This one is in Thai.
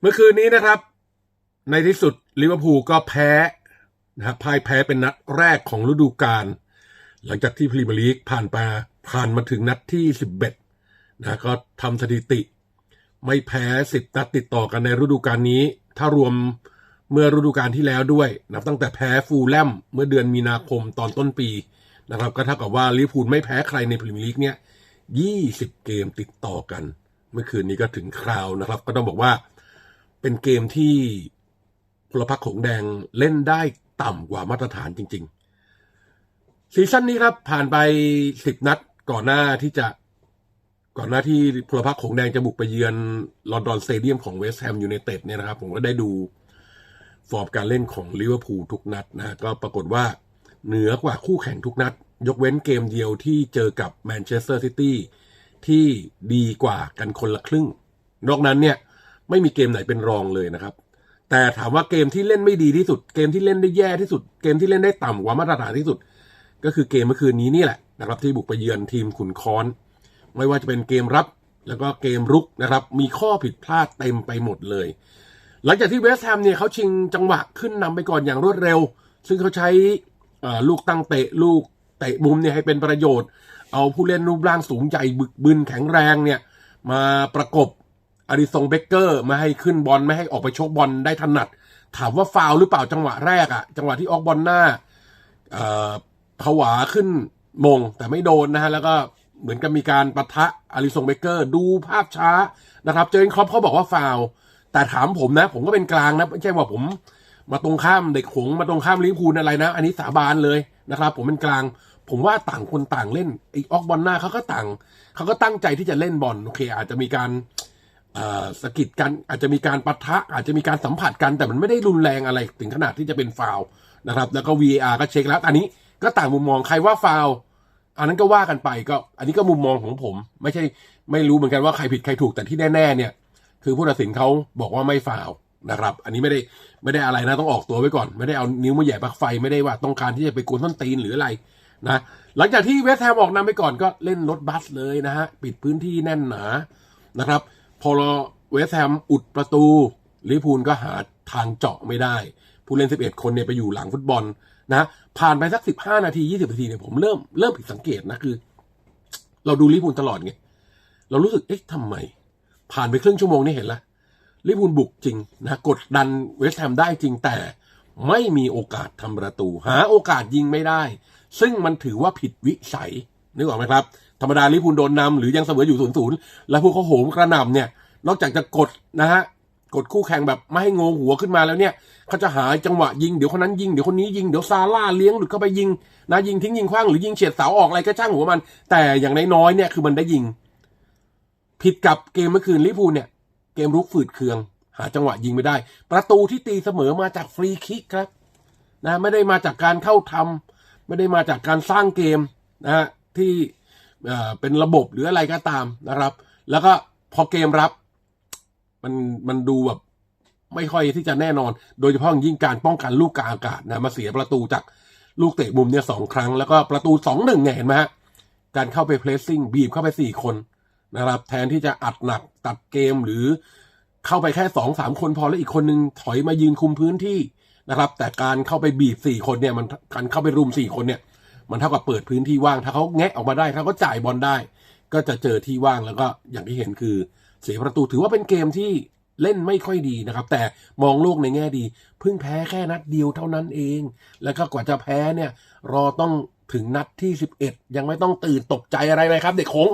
เมื่อคืนนี้นะครับ ในที่สุดลิเวอร์พูลก็แพ้นะครับพ่ายแพ้เป็นนัดแรกของฤดูกาลหลังจากที่พรีเมียร์ลีกผ่านมาผ่านมาถึงนัดที่ 11นะก็ทำสถิติ ไม่แพ้ 10 นัดติดต่อกันในฤดูกาลนี้ ถ้ารวมเมื่อฤดูกาลที่แล้วด้วย นับตั้งแต่แพ้ฟูลแลมเมื่อเดือนมีนาคมตอนต้นปีนะครับก็เท่ากับว่าลิเวอร์พูลไม่แพ้ใครในพรีเมียร์ลีกเนี่ย 20 เกมติดต่อกัน เมื่อคืนนี้ก็ถึงคราวนะครับ ก็ต้องบอกว่า เป็นเกมที่พลพรรคของแดงเล่นได้ต่ำกว่ามาตรฐานจริง ๆ ซีซั่นนี้ครับผ่านไป 10 นัดก่อนหน้าที่จะก่อนหน้าที่พลพรรคของแดงจะบุกไปเยือนลอนดอนสเตเดียมของเวสต์แฮมยูไนเต็ดเนี่ยนะครับ ผมก็ได้ดูฟอร์มการเล่นของลิเวอร์พูลทุกนัดนะฮะก็ปรากฏว่าเหนือกว่าคู่แข่งทุกนัด ยกเว้นเกมเดียวที่เจอกับแมนเชสเตอร์ซิตี้ที่ดีกว่ากันคนละครึ่ง นอกนั้นเนี่ย ไม่มีเกมไหนเป็นรองเลยนะครับ แต่ถามว่าเกมที่เล่นไม่ดีที่สุด เกมที่เล่นได้แย่ที่สุด เกมที่เล่นได้ต่ำกว่ามาตรฐานที่สุด ก็คือเกมเมื่อคืนนี้นี่แหละนะครับ ที่บุกไปเยือนทีมขุนค้อน ไม่ว่าจะเป็นเกมรับแล้วก็เกมรุกนะครับ มีข้อผิดพลาดเต็มไปหมดเลย หลังจากที่เวสต์แฮมเนี่ยเขาชิงจังหวะขึ้นนำไปก่อนอย่างรวดเร็ว ซึ่งเขาใช้ลูกตั้งเตะลูกเตะมุมเนี่ยให้เป็นประโยชน์ เอาผู้เล่นรูปร่างสูงใหญ่บึกบึนแข็งแรงเนี่ยมาประกบ อดิสงเบเกอร์ไมาให้ขึ้นบอลไม่ให้ออกไปชกบอลได้ถนัด ถามว่าฟาวหรือเปล่าจังหวะแรกอะจังหวะที่ออกบอลหน้าผวาขึ้นมงแต่ไม่โดนนะฮะแล้วก็เหมือนกับมีการปะทะอลิสงเบเกอร์ดูภาพช้านะครับ เจอร์เกนครอปเขาบอกว่าฟาวแต่ถามผมนะ ผมก็เป็นกลางนะไม่ใช่ว่าผมมาตรงข้ามเด็กหงมาตรงข้ามลิพูลอะไรนะ อันนี้สาบานเลยนะครับ ผมเป็นกลาง ผมว่าต่างคนต่างเล่นไอ้ออกบอลหน้าเขาก็ต่างเขาก็ตั้งใจที่จะเล่นบอลโอเค อาจจะมีการ สกิดกันอาจจะมีการปะทะอาจจะมีการสัมผัสกันแต่มันไม่ได้รุนแรงอะไรถึงขนาดที่จะเป็นฟาวนะครับ แล้วก็ VAR ก็เช็คแล้วอันนี้ก็ต่างมุมมองใครว่าฟาวอันนั้นก็ว่ากันไปก็ อันนี้ก็มุมมองของผม ไม่ใช่ไม่รู้เหมือนกันว่าใครผิดใครถูกแต่ที่แน่ๆเนี่ย คือผู้ตัดสินเขาบอกว่าไม่ฟาวนะครับ อันนี้ไม่ได้ไม่ได้อะไรนะต้องออกตัวไว้ก่อน ไม่ได้เอานิ้วมาแหย่ปลั๊กไฟไม่ได้ว่าต้องการที่จะไปกวนส้นตีนหรืออะไรนะหลังจากที่เวสแฮมออกนำไปก่อนก็เล่นรถบัสเลยนะฮะปิดพื้นที่แน่นหนานะครับ พอเวสแฮมอุดประตูลิพูลก็หาทางเจาะไม่ได้ ผู้เล่น 11 คนเนี่ยไปอยู่หลังฟุตบอลนะผ่านไปสัก 15 นาที 20 นาทีเนี่ยผมเริ่มเริ่มผิดสังเกตนะคือ เราดูลิพูลตลอดไง เรารู้สึกเอ๊ะทำไม ผ่านไปครึ่งชั่วโมงนี่เห็นละลิพูลบุกจริงนะกดดันเวสแฮมได้จริงแต่ไม่มีโอกาสทำประตู หาโอกาสยิงไม่ได้ ซึ่งมันถือว่าผิดวิสัยนึกออกไหมครับ ธรรมดาลิพูลโดนนำหรือยังเสมออยู่ศูนย์ศูนย์แล้วพวกเขาโหมกระหน่ำเนี่ย นอกจากจะกดนะฮะกดคู่แข่งแบบไม่ให้งงหัวขึ้นมาแล้วเนี่ยเขาจะหาจังหวะยิงเดี๋ยวคนนั้นยิงเดี๋ยวคนนี้ยิงเดี๋ยวซาร่าเลี้ยงหรือเข้าไปยิงนะยิงทิ้งยิงคว้างหรือยิงเฉียดเสาออกอะไรก็ช่างหัวมัน แต่อย่างน้อยๆเนี่ยคือมันได้ยิง ผิดกับเกมเมื่อคืนลิพูลเนี่ย เกมรุกฝืดเคือง หาจังหวะยิงไม่ได้ ประตูที่ตีเสมอมาจากฟรีคิกครับ นะ ไม่ได้มาจากการเข้าทำไม่ได้มาจากการสร้างเกมนะฮะที่ เอ่อเป็นระบบหรืออะไรก็ตามนะครับ แล้วก็พอเกมรับ มันมันดูแบบไม่ค่อยที่จะแน่นอน โดยเฉพาะอยิ่งการป้องกันลูกกลางอากาศนะมาเสียประตูจากลูกเตะมุมเนี่ยสองครั้ง แล้วก็ประตูสองหนึ่งเนี่ยเห็นไหมฮะการเข้าไปเพลสซิ่งบีบเข้าไปสี่คนนะครับ แทนที่จะอัดหนักตัดเกมหรือเข้าไปแค่สองสามคนพอแล้วอีกคนนึงถอยมายืนคุมพื้นที่นะครับ แต่การเข้าไปบีบสี่คนเนี่ยมันการเข้าไปรุมสี่คนเนี่ย มันเท่ากับเปิดพื้นที่ว่าง ถ้าเขาแงะออกมาได้ถ้าเขาจ่ายบอลได้ ก็จะเจอที่ว่างแล้วก็อย่างที่เห็นคือ เสียประตูถือว่าเป็นเกมที่เล่นไม่ค่อยดีนะครับ แต่มองโลกในแง่ดี เพิ่งแพ้แค่นัดเดียวเท่านั้นเอง แล้วก็กว่าจะแพ้เนี่ย รอต้องถึงนัดที่ 11 ยังไม่ต้องตื่นตกใจอะไรเลยครับ เด็กโขง